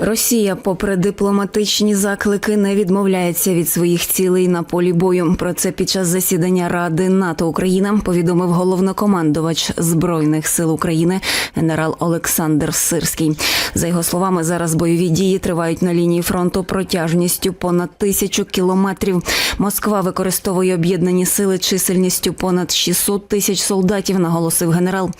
Росія, попри дипломатичні заклики, не відмовляється від своїх цілей на полі бою. Про це під час засідання Ради НАТО Україна повідомив головнокомандувач збройних сил України генерал Олександр Сирський. За його словами, зараз бойові дії тривають на лінії фронту протяжністю понад тисячу кілометрів. Москва використовує об'єднані сили чисельністю понад 600 тисяч солдатів, наголосив генерал.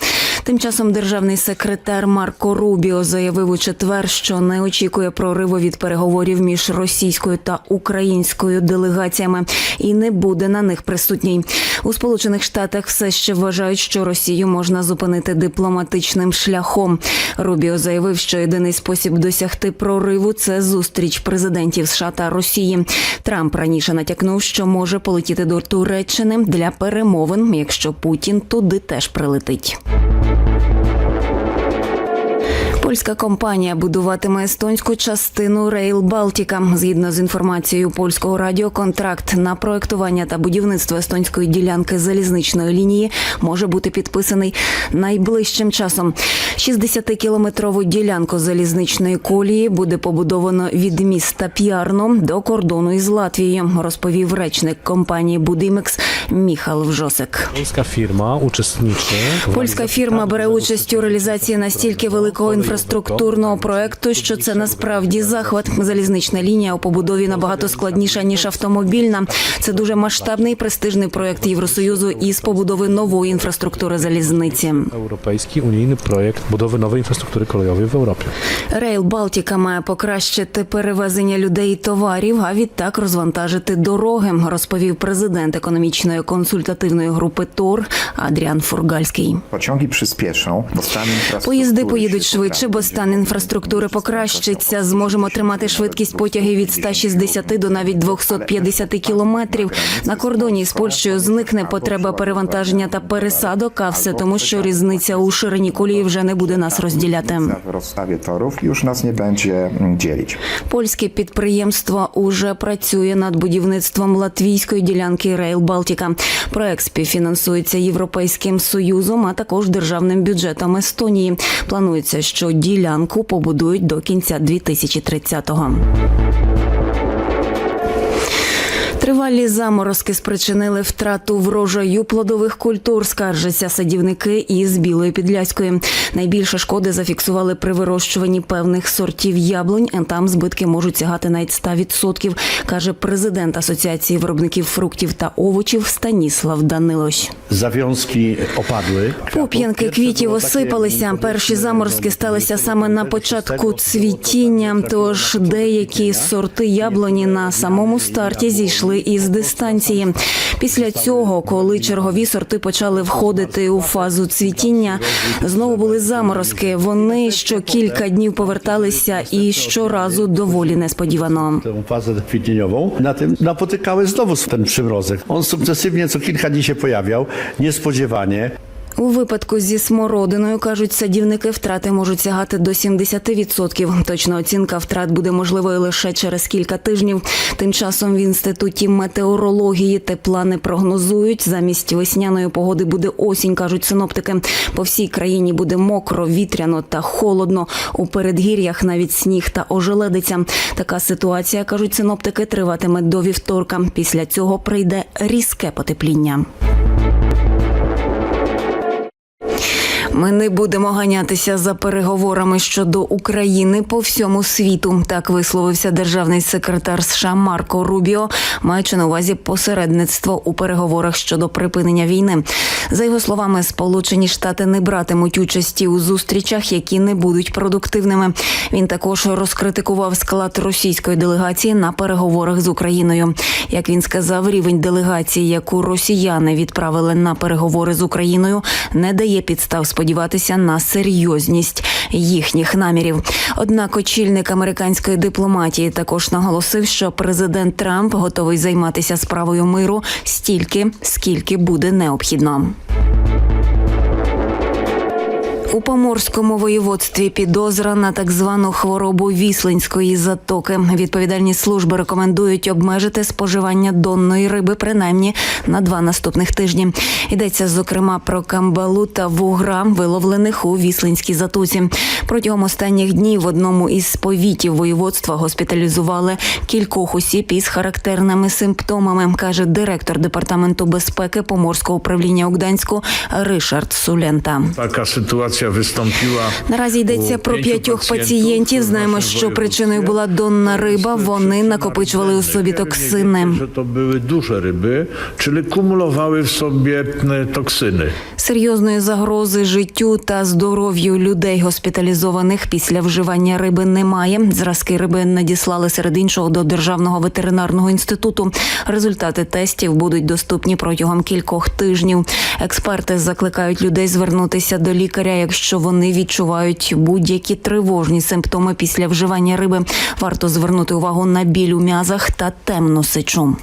Тим часом державний секретар Марко Рубіо заявив у четвер, що не очікує прориву від переговорів між російською та українською делегаціями і не буде на них присутній. У Сполучених Штатах все ще вважають, що Росію можна зупинити дипломатичним шляхом. Рубіо заявив, що єдиний спосіб досягти прориву це зустріч президентів США та Росії. Трамп раніше натякнув, що може полетіти до Туреччини для перемовин, якщо Путін туди теж прилетить. Польська компанія будуватиме естонську частину Рейл Балтіка. Згідно з інформацією польського радіо, контракт на проектування та будівництво естонської ділянки залізничної лінії може бути підписаний найближчим часом. 60-кілометрову ділянку залізничної колії буде побудовано від міста П'ярно до кордону із Латвією, розповів речник компанії Будимекс Міхал Вжосик. Polska firma uczestniczy. Польська фірма бере участь у реалізації настільки великого інфраструктурного проекту, що це насправді захват. Залізнична лінія у побудові набагато складніша ніж автомобільна. Це дуже масштабний престижний проект Євросоюзу із побудови нової інфраструктури залізниці. Europejski unijny projekt budowy nowej infrastruktury kolejowej w Europie. Рейл Балтіка має покращити перевезення людей і товарів, а відтак розвантажити дороги, розповів президент економічної консультативної групи ТОР Адріан Фургальський. Infrastruktury Поїзди поїдуть швидше, бо стан інфраструктури покращиться. Зможемо тримати швидкість потягів від 160 до навіть 250 кілометрів. На кордоні з Польщею зникне потреба перевантаження та пересадок, а все тому, що різниця у ширині колії вже не буде нас розділяти. Nas nie będzie mm. Польське підприємство уже працює над будівництвом латвійської ділянки Рейл Балтіка. Проект співфінансується Європейським союзом, а також державним бюджетом Естонії. Планується, що ділянку побудують до кінця 2030-го. Тривалі заморозки спричинили втрату врожаю плодових культур, скаржаться садівники із Білої Підляської. Найбільше шкоди зафіксували при вирощуванні певних сортів яблунь. а Там збитки можуть сягати навіть 100%, каже президент Асоціації виробників фруктів та овочів Станіслав Данилощ. Zawiązki opadły. Пуп'янки квітів осипалися. Перші заморозки сталися саме на початку цвітіння. Тож деякі сорти яблуні на самому старті зійшли із дистанції. Після цього, коли чергові сорти почали входити у фазу цвітіння, знову були заморозки. Вони що кілька днів поверталися, і щоразу доволі несподівано. Фаза квітньову на тим напотикали знову ten przymrozek. On sukcesywnie co kilka dni się pojawiał, niespodziewanie. У випадку зі смородиною кажуть, садівники втрати можуть сягати до 70%. Точна оцінка втрат буде можливою лише через кілька тижнів. Тим часом в інституті метеорології тепла не прогнозують. Замість весняної погоди буде осінь, кажуть синоптики. По всій країні буде мокро, вітряно та холодно. У передгір'ях навіть сніг та ожеледиця. Така ситуація, кажуть синоптики, триватиме до вівторка. Після цього прийде різке потепління. Ми не будемо ганятися за переговорами щодо України по всьому світу. Так висловився державний секретар США Марко Рубіо, маючи на увазі посередництво у переговорах щодо припинення війни. За його словами, Сполучені Штати не братимуть участі у зустрічах, які не будуть продуктивними. Він також розкритикував склад російської делегації на переговорах з Україною. Як він сказав, рівень делегації, яку росіяни відправили на переговори з Україною, не дає підстав сподіватися на серйозність їхніх намірів. Однак очільник американської дипломатії також наголосив, що президент Трамп готовий займатися справою миру стільки, скільки буде необхідно. У Поморському воєводстві підозра на так звану хворобу віслинської затоки. Відповідальні служби рекомендують обмежити споживання донної риби принаймні на два наступних тижні. Йдеться зокрема про камбалу та вугра, виловлених у віслинській затоці. Протягом останніх днів в одному із повітів воєводства госпіталізували кількох осіб із характерними симптомами, каже директор департаменту безпеки Поморського управління у Гданську Ришард Сулента. Taka sytuacja wystąpiła. Наразі йдеться про п'ятьох пацієнтів. Знаємо, що причиною була донна риба. Вони накопичували у собі токсини. Że to były duże ryby, czyli kumulowały w sobie e. Серйозної загрози життю та здоров'ю людей госпіталізованих після вживання риби немає. Зразки риби надіслали серед іншого до державного ветеринарного інституту. Результати тестів будуть доступні протягом кількох тижнів. Експерти закликають людей звернутися до лікаря, якщо вони відчувають будь-які тривожні симптоми після вживання риби. Варто звернути увагу на біль у м'язах та темну сечу.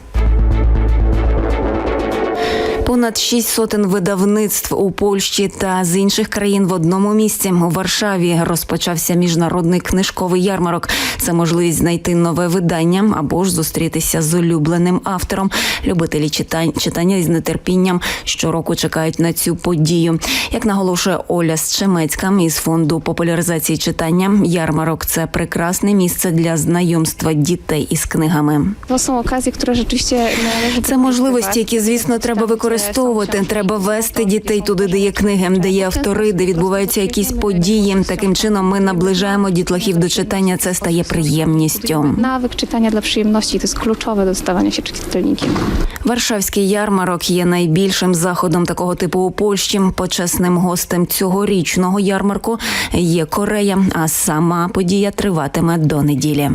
Понад шість сотень видавництв у Польщі та з інших країн в одному місці у Варшаві розпочався міжнародний книжковий ярмарок. Це можливість знайти нове видання або ж зустрітися з улюбленим автором. Любителі читань читання із нетерпінням щороку чекають на цю подію. Як наголошує Оля Щемецька із фонду популяризації читання, ярмарок це прекрасне місце для знайомства дітей із книгами. Це можливості, які звісно треба використовувати. Треба вести дітей туди, де є книги, де є автори, де відбуваються якісь події. Таким чином ми наближаємо дітлахів до читання. Це стає приємністю. Nawyk czytania dla przyjemności to jest kluczowe do stawania się czytelnikiem. Варшавський ярмарок є найбільшим заходом такого типу у Польщі. Почесним гостем цьогорічного ярмарку є Корея, а сама подія триватиме до неділі.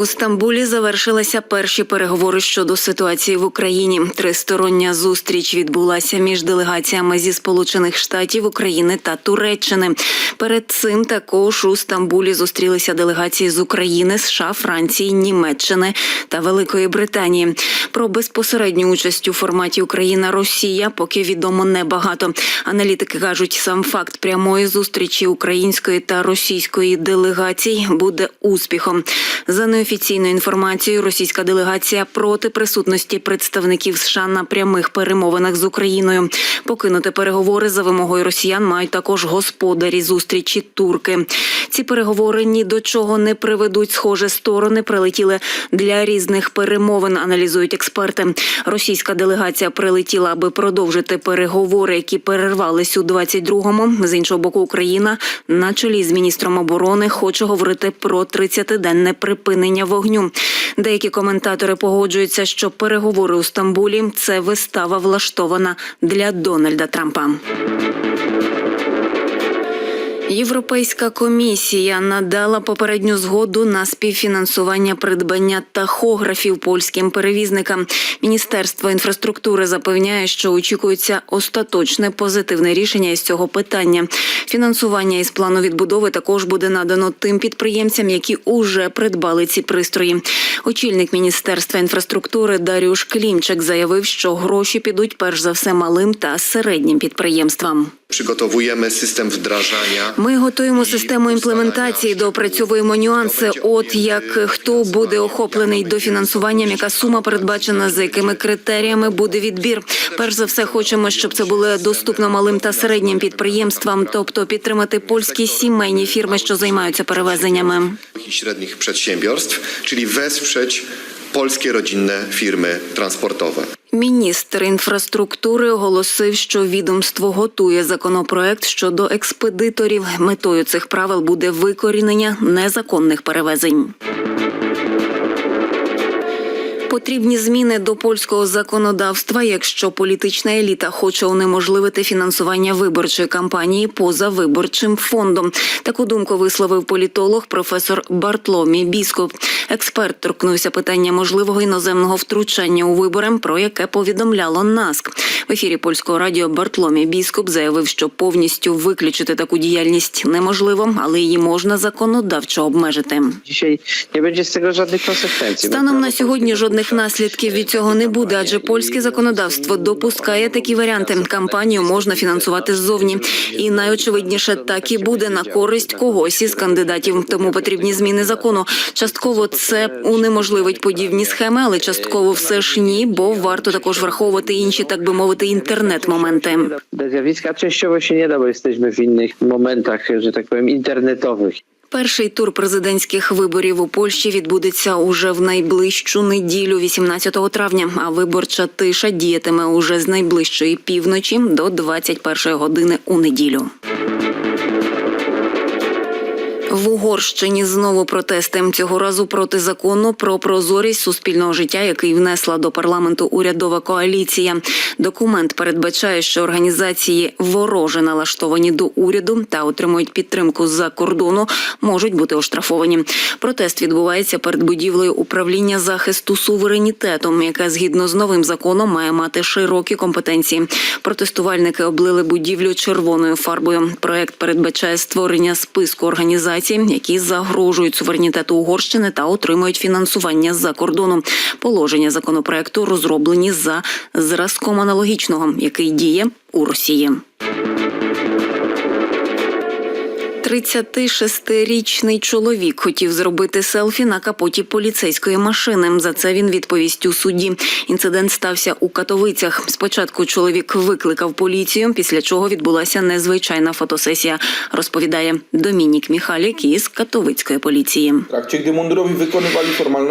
У Стамбулі завершилися перші переговори щодо ситуації в Україні. Тристороння зустріч відбулася між делегаціями зі Сполучених Штатів, України та Туреччини. Перед цим також у Стамбулі зустрілися делегації з України, США, Франції, Німеччини та Великої Британії. Про безпосередню участь у форматі Україна-Росія поки відомо небагато. Аналітики кажуть, сам факт прямої зустрічі української та російської делегацій буде успіхом. За неофіційною інформацією, російська делегація проти присутності представників США на прямих перемовинах з Україною. Покинути переговори за вимогою росіян мають також господарі зустрічі турки. Ці переговори ні до чого не приведуть. Схоже, сторони прилетіли для різних перемовин. Аналізують експерти. Російська делегація прилетіла, аби продовжити переговори, які перервались у 22-му. З іншого боку, Україна на чолі з міністром оборони хоче говорити про 30-денне припинення вогню. Деякі коментатори погоджуються, що переговори у Стамбулі це вистава влаштована для Дональда Трампа. Європейська комісія надала попередню згоду на співфінансування придбання тахографів польським перевізникам. Міністерство інфраструктури запевняє, що очікується остаточне позитивне рішення із цього питання. Фінансування із плану відбудови також буде надано тим підприємцям, які уже придбали ці пристрої. Очільник міністерства інфраструктури Даріуш Клімчик заявив, що гроші підуть перш за все малим та середнім підприємствам. Przygotowujemy system wdrażania. Ми готуємо систему імплементації, доопрацьовуємо нюанси. От як хто буде охоплений дофінансуванням, яка сума передбачена, за якими критеріями буде відбір. Перш за все, хочемо, щоб це було доступно малим та середнім підприємствам, тобто підтримати польські сімейні фірми, що займаються перевезеннями. i średnich przedsiębiorstw, czyli wesprzeć polskie rodzinne firmy transportowe. Міністр інфраструктури оголосив, що відомство готує законопроект щодо експедиторів. Метою цих правил буде викорінення незаконних перевезень. Потрібні зміни до польського законодавства, якщо політична еліта хоче унеможливити фінансування виборчої кампанії поза виборчим фондом. Таку думку висловив політолог професор Бартломі Біскоп. Експерт торкнувся питання можливого іноземного втручання у вибори, про яке повідомляло НАСК. В ефірі польського радіо Бартломі Біскоп заявив, що повністю виключити таку діяльність неможливо, але її можна законодавчо обмежити. Станом на сьогодні жодних жодних наслідків від цього не буде, адже польське законодавство допускає такі варіанти. Кампанію можна фінансувати ззовні, і найочевидніше так і буде на користь когось із кандидатів. Тому потрібні зміни закону. Частково це унеможливить подібні схеми, але частково все ж ні, бо варто також враховувати інші, так би мовити, інтернет-моменти. Zjawiska częściowo się nie da, bo jesteśmy w innych momentach, że tak powiem, internetowych. Перший тур президентських виборів у Польщі відбудеться уже в найближчу неділю, 18 травня. А виборча тиша діятиме уже з найближчої півночі до 21 години у неділю. В Угорщині знову протести цього разу проти закону про прозорість суспільного життя, який внесла до парламенту урядова коаліція. Документ передбачає, що організації вороже налаштовані до уряду та отримують підтримку з-за кордону, можуть бути оштрафовані. Протест відбувається перед будівлею управління захисту суверенітету, яке згідно з новим законом має мати широкі компетенції. Протестувальники облили будівлю червоною фарбою. Проект передбачає створення списку організацій, які загрожують суверенітету Угорщини та отримують фінансування з-за кордону. Положення законопроекту розроблені за зразком аналогічного, який діє у Росії. 36-річний чоловік хотів зробити селфі на капоті поліцейської машини. За це він відповість у суді. Інцидент стався у Катовицях. Спочатку чоловік викликав поліцію, після чого відбулася незвичайна фотосесія. Розповідає Домінік Міхалік із Катовицької поліції.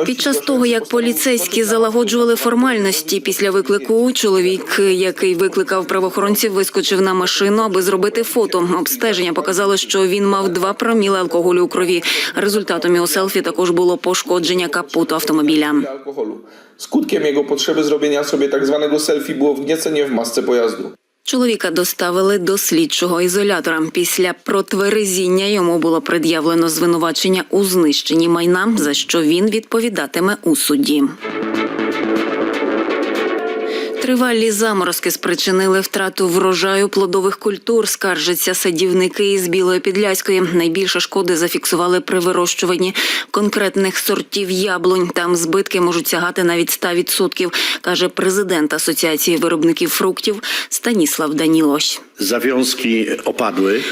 Під час того, як поліцейські залагоджували формальності після виклику, чоловік, який викликав правоохоронців, вискочив на машину, аби зробити фото. Обстеження показало, що він мав два проміли алкоголю у крові. Результатом його селфі також було пошкодження капоту автомобіля. Skutkiem jego potrzeby zrobienia sobie tak zwanego selfie było wgniecenie w masce pojazdu. Чоловіка доставили до слідчого ізолятора. Після протверезіння йому було пред'явлено звинувачення у знищенні майна, за що він відповідатиме у суді. Тривалі заморозки спричинили втрату врожаю плодових культур. Скаржаться садівники із Білої Підляської. Найбільше шкоди зафіксували при вирощуванні конкретних сортів яблунь. Там збитки можуть сягати навіть 100%, каже президент Асоціації виробників фруктів Станіслав Данілось.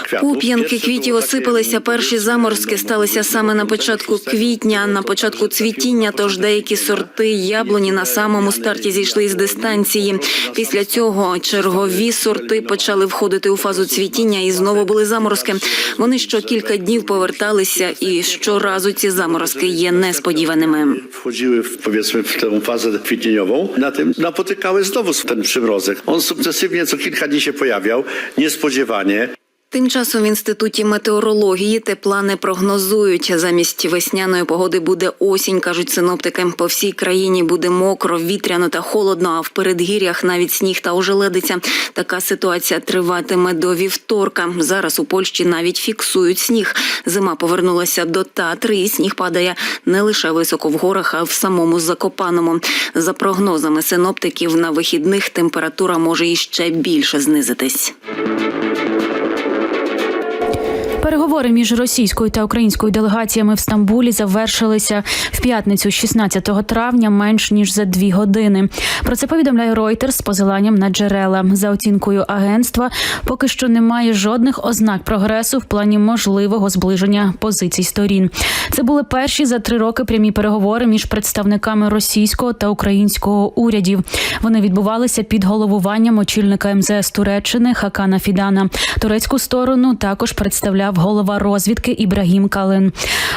Kwiatów. Пуп'янки Pierwsze квітів осипалися. Перші заморозки сталися саме на початку квітня, на початку цвітіння. Тож деякі сорти яблуні на самому старті зійшли з дистанції. Після цього чергові сорти почали входити у фазу цвітіння і знову були заморозки. Вони що кілька днів поверталися, і щоразу ці заморозки є несподіваними. Входили в повісми в tę фазу kwitnieniową, на тим напотикали знову ten przymrozek. On sukcesywnie co kilka dni się pojawiał, niespodziewanie. Тим часом в інституті метеорології тепла не прогнозують. Замість весняної погоди буде осінь, кажуть синоптики. По всій країні буде мокро, вітряно та холодно. А в передгір'ях навіть сніг та ожеледиця. Така ситуація триватиме до вівторка. Зараз у Польщі навіть фіксують сніг. Зима повернулася до Татри, і сніг падає не лише високо в горах, а в самому Закопаному. За прогнозами синоптиків, на вихідних температура може іще більше знизитись. Переговори між російською та українською делегаціями в Стамбулі завершилися в п'ятницю, 16 травня, менш ніж за дві години. Про це повідомляє Reuters з посиланням на джерела. За оцінкою агентства, поки що немає жодних ознак прогресу в плані можливого зближення позицій сторін. Це були перші за три роки прямі переговори між представниками російського та українського урядів. Вони відбувалися під головуванням очільника МЗС Туреччини Хакана Фідана. Турецьку сторону також представляв голова розвідки Ібрагім Калин.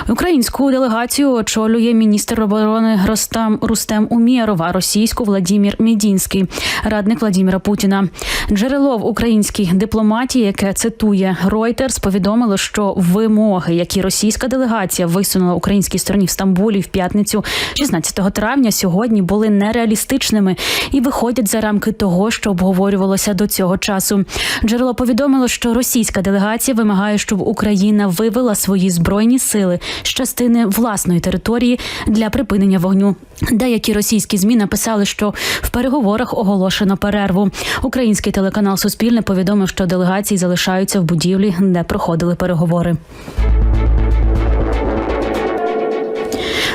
Українську делегацію очолює міністр оборони Ростам Рустем Умєров, а російську Владімір Мідінський, радник Владіміра Путіна. Джерело в українській дипломатії, яке цитує Reuters, повідомило, що вимоги, які російська делегація висунула українській стороні в Стамбулі в п'ятницю, 16 травня, сьогодні були нереалістичними і виходять за рамки того, що обговорювалося до цього часу. Джерело повідомило, що російська делегація вимагає, щоб Україна вивела свої збройні сили з частини власної території для припинення вогню. Деякі російські змі написали, що в переговорах оголошено перерву. Український телеканал Суспільне повідомив, що делегації залишаються в будівлі, де проходили переговори.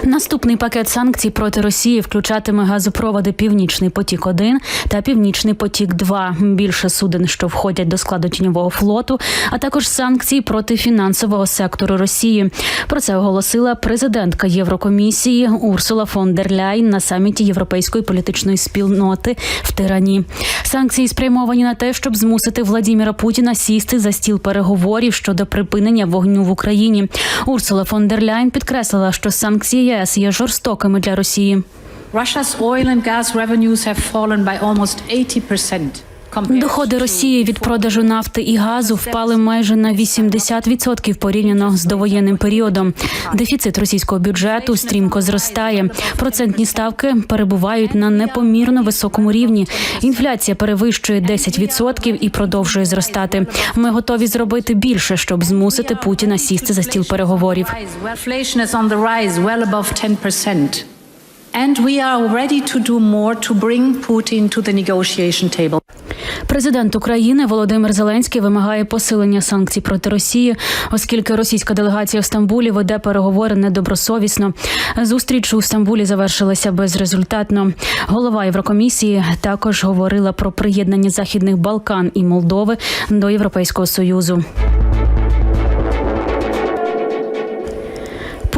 Наступний пакет санкцій проти Росії включатиме газопроводи Північний потік 1 та Північний потік 2 Більше суден, що входять до складу тіньового флоту, а також санкції проти фінансового сектору Росії. Про це оголосила президентка Єврокомісії Урсула фон дер Ляйн на саміті Європейської політичної спільноти в Тирані. Санкції спрямовані на те, щоб змусити Владіміра Путіна сісти за стіл переговорів щодо припинення вогню в Україні. Урсула фон дер Ляйн підкреслила, що санкції ЄС є жорстокими для Росії. Russia's oil and gas revenues have fallen by almost 80%. Доходи Росії від продажу нафти і газу впали майже на 80% порівняно з довоєнним періодом. Дефіцит російського бюджету стрімко зростає. Процентні ставки перебувають на непомірно високому рівні. Інфляція перевищує 10% і продовжує зростати. Ми готові зробити більше, щоб змусити Путіна сісти за стіл переговорів. Inflation is on the rise, well above 10%. And we are ready to do more to bring Putin to the negotiation table. Президент України Володимир Зеленський вимагає посилення санкцій проти Росії, оскільки російська делегація в Стамбулі веде переговори недобросовісно. Зустріч у Стамбулі завершилася безрезультатно. Голова Єврокомісії також говорила про приєднання Західних Балкан і Молдови до Європейського союзу.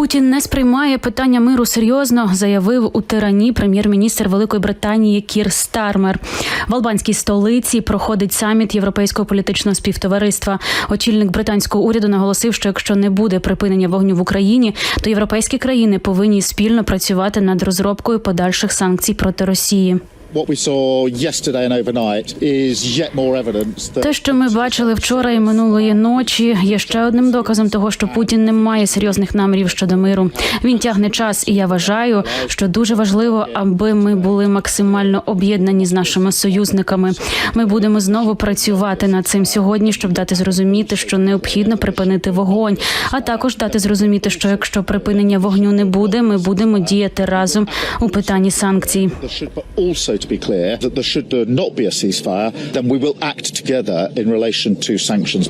Путін не сприймає питання миру серйозно, заявив у тирані прем'єр-міністр Великої Британії Кір Стармер. В албанській столиці проходить саміт Європейського політичного співтовариства. Очільник британського уряду наголосив, що якщо не буде припинення вогню в Україні, то європейські країни повинні спільно працювати над розробкою подальших санкцій проти Росії. Те, що ми бачили вчора і минулої ночі, є ще одним доказом того, що Путін не має серйозних намірів щодо миру. Він тягне час, і я вважаю, що дуже важливо, аби ми були максимально об'єднані з нашими союзниками. Ми будемо знову працювати над цим сьогодні, щоб дати зрозуміти, що необхідно припинити вогонь, а також дати зрозуміти, що якщо припинення вогню не буде, ми будемо діяти разом у питанні санкцій. Also to be clear that there should not be a ceasefire, then we will act together in relation to sanctions.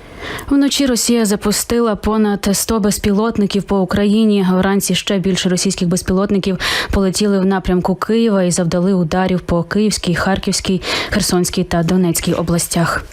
Вночі Росія запустила понад 100 безпілотників по Україні. Вранці ще більше російських безпілотників полетіли в напрямку Києва і завдали ударів по Київській, Харківській, Херсонській та Донецькій областях.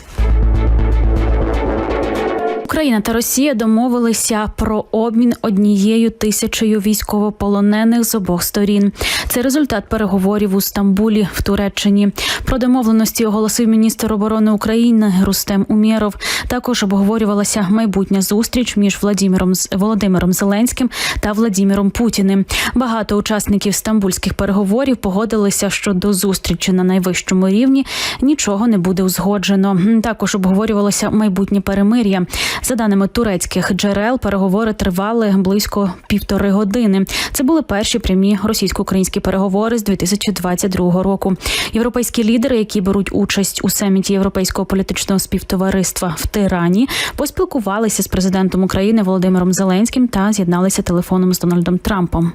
Україна та Росія домовилися про обмін однією тисячею військовополонених з обох сторін. Це результат переговорів у Стамбулі в Туреччині. Про домовленості оголосив міністр оборони України Рустем Умєров. Також обговорювалася майбутня зустріч між Владимиром Володимиром Зеленським та Владимиром Путіним. Багато учасників стамбульських переговорів погодилися, що до зустрічі на найвищому рівні нічого не буде узгоджено. Також обговорювалося майбутнє перемир'я. За даними турецьких джерел, переговори тривали близько півтори години. Це були перші прямі російсько-українські переговори з 2022 року. Європейські лідери, які беруть участь у саміті Європейського політичного співтовариства в Тирані, поспілкувалися з президентом України Володимиром Зеленським та з'єдналися телефоном з Дональдом Трампом.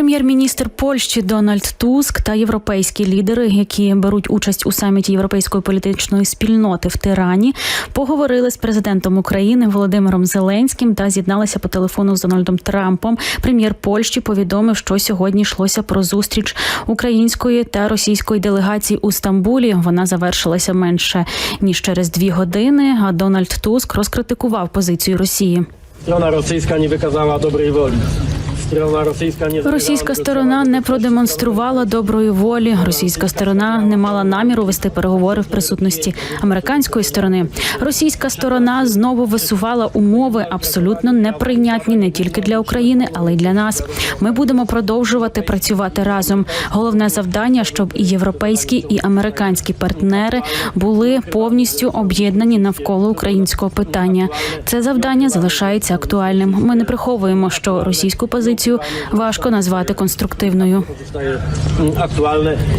Прем'єр-міністр Польщі Дональд Туск та європейські лідери, які беруть участь у саміті Європейської політичної спільноти в Тирані, поговорили з президентом України Володимиром Зеленським та з'єдналися по телефону з Дональдом Трампом. Прем'єр Польщі повідомив, що сьогодні йшлося про зустріч української та російської делегацій у Стамбулі. Вона завершилася менше ніж через дві години. А Дональд Туск розкритикував позицію Росії. Strona rosyjska nie wykazała dobrej woli. Російська сторона не продемонструвала доброї волі. Російська сторона не мала наміру вести переговори в присутності американської сторони. Російська сторона знову висувала умови абсолютно неприйнятні не тільки для України, але й для нас. Ми будемо продовжувати працювати разом. Головне завдання, щоб і європейські, і американські партнери були повністю об'єднані навколо українського питання. Це завдання залишається актуальним. Ми не приховуємо, що російську позицію важко назвати конструктивною. mm.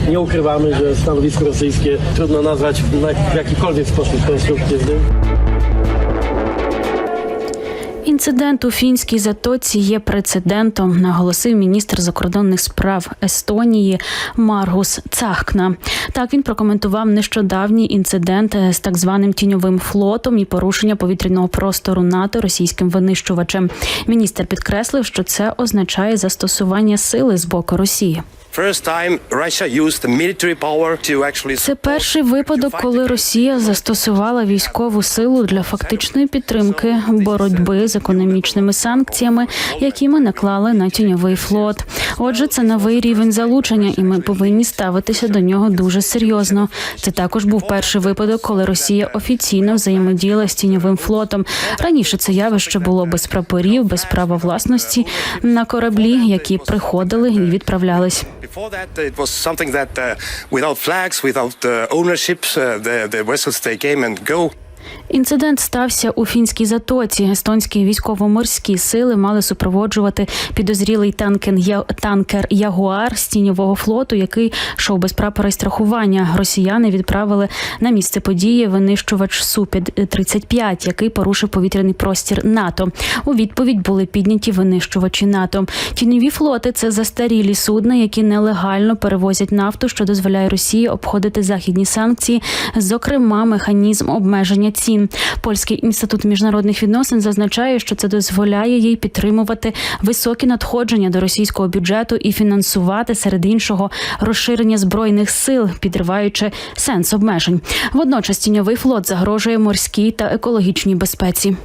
Nie ukrywamy, że stanowisko rosyjskie trudno nazwać na- w jakikolwiek sposób konstruktywnym. Інцидент у фінській затоці є прецедентом, наголосив міністр закордонних справ Естонії Маргус Цахкна. Так він прокоментував нещодавній інцидент з так званим тіньовим флотом і порушення повітряного простору НАТО російським винищувачем. Міністр підкреслив, що це означає застосування сили з боку Росії. Це перший випадок, коли Росія застосувала військову силу для фактичної підтримки боротьби з економічними санкціями, які ми наклали на тіньовий флот. Отже, це новий рівень залучення, і ми повинні ставитися до нього дуже серйозно. Це також був перший випадок, коли Росія офіційно взаємодіяла з тіньовим флотом. Раніше це явище було без прапорів, без права власності на кораблі, які приходили і відправлялись. Before that, it was something that uh, without flags, without uh, ownerships, uh, the, the vessels they came and go. Інцидент стався у фінській затоці. Естонські військово-морські сили мали супроводжувати підозрілий танкер Ягуар з тіньового флоту, який йшов без прапора страхування. Росіяни відправили на місце події винищувач су 35 який порушив повітряний простір НАТО. У відповідь були підняті винищувачі НАТО. Тіньові флоти це застарілі судна, які нелегально перевозять нафту, що дозволяє Росії обходити західні санкції, зокрема механізм обмеження цін. Польський інститут міжнародних відносин зазначає, що це дозволяє їй підтримувати високі надходження до російського бюджету і фінансувати серед іншого розширення збройних сил, підриваючи сенс обмежень. Водночас тіньовий флот загрожує морській та екологічній безпеці.